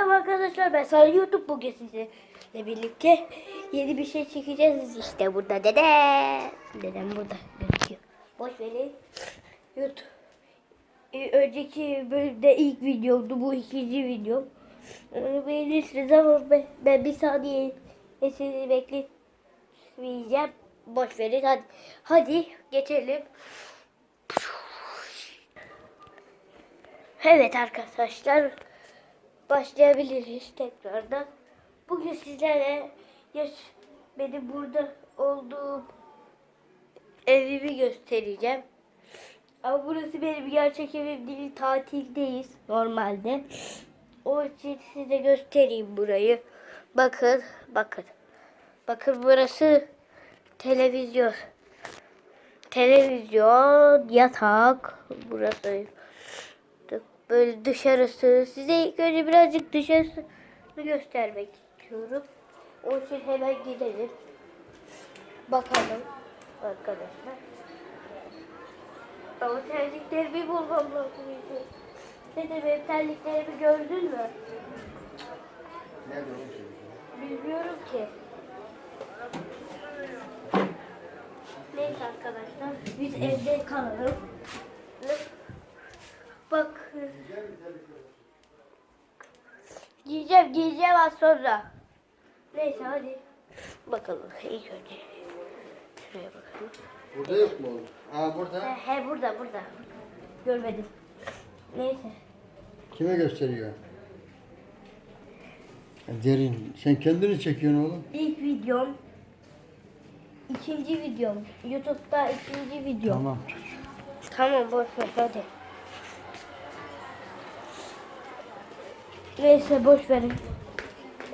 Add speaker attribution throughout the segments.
Speaker 1: Merhaba arkadaşlar ben Sarı YouTube bugün sizinle birlikte yeni bir şey çekeceğiz işte burada dede. Dedem burada gözüküyor. Boş verin. YouTube. Ee, önceki bölümde ilk videomdu bu ikinci videom. Onu beğenirsiniz ama ben, ben bir saniye sizi bekletmeyeceğim. Boş verin hadi. Hadi geçelim. Evet arkadaşlar başlayabiliriz tekrardan. Bugün sizlere yaş benim burada olduğum evimi göstereceğim. Ama burası benim gerçek evim değil, tatildeyiz normalde. O için size göstereyim burayı. Bakın, bakın. Bakın burası televizyon. Televizyon, yatak. Burası böyle dışarısı. Size ilk önce birazcık dışarısını göstermek istiyorum. O için hemen gidelim. Bakalım arkadaşlar. Ama terliklerimi bulmam lazım. Dede benim terliklerimi gördün mü?
Speaker 2: Nerede çocuk?
Speaker 1: Bilmiyorum ki. Neyse arkadaşlar biz evde kalalım. Giyeceğim giyeceğim az sonra. Neyse hadi. Bakalım ilk önce. Şuraya bakalım.
Speaker 2: Burada yok mu oğlum? Aa burada.
Speaker 1: He, he burada burada. Görmedim. Neyse.
Speaker 2: Kime gösteriyor? Derin. Sen kendini çekiyorsun oğlum.
Speaker 1: İlk videom. ikinci videom. Youtube'da ikinci videom.
Speaker 2: Tamam.
Speaker 1: Tamam boş ver hadi. Neyse boş verin.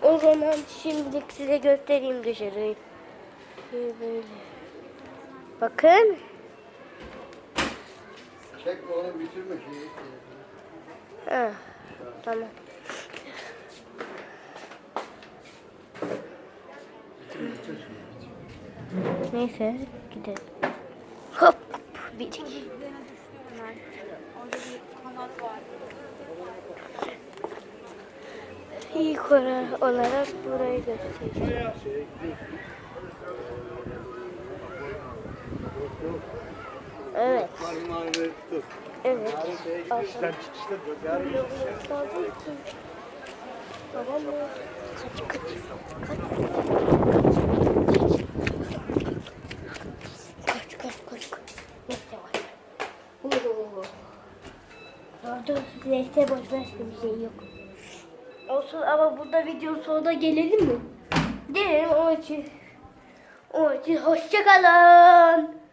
Speaker 1: O zaman şimdilik size göstereyim dışarıyı. Şöyle Böyle. Bakın.
Speaker 2: Çekme oğlum bitirme şeyi.
Speaker 1: Ha, tamam. Neyse gidelim. Hop bitik. İlk olarak, burayı göstereceğim. Evet. Evet. Aslında Tamam mı? Kaç kaç. Kaç. Kaç kaç kaç. kaç. Neyse var. Orada neyse boş başka bir şey yok. Olsun ama burada video sonuna gelelim mi? Gelelim o için. O için hoşçakalın.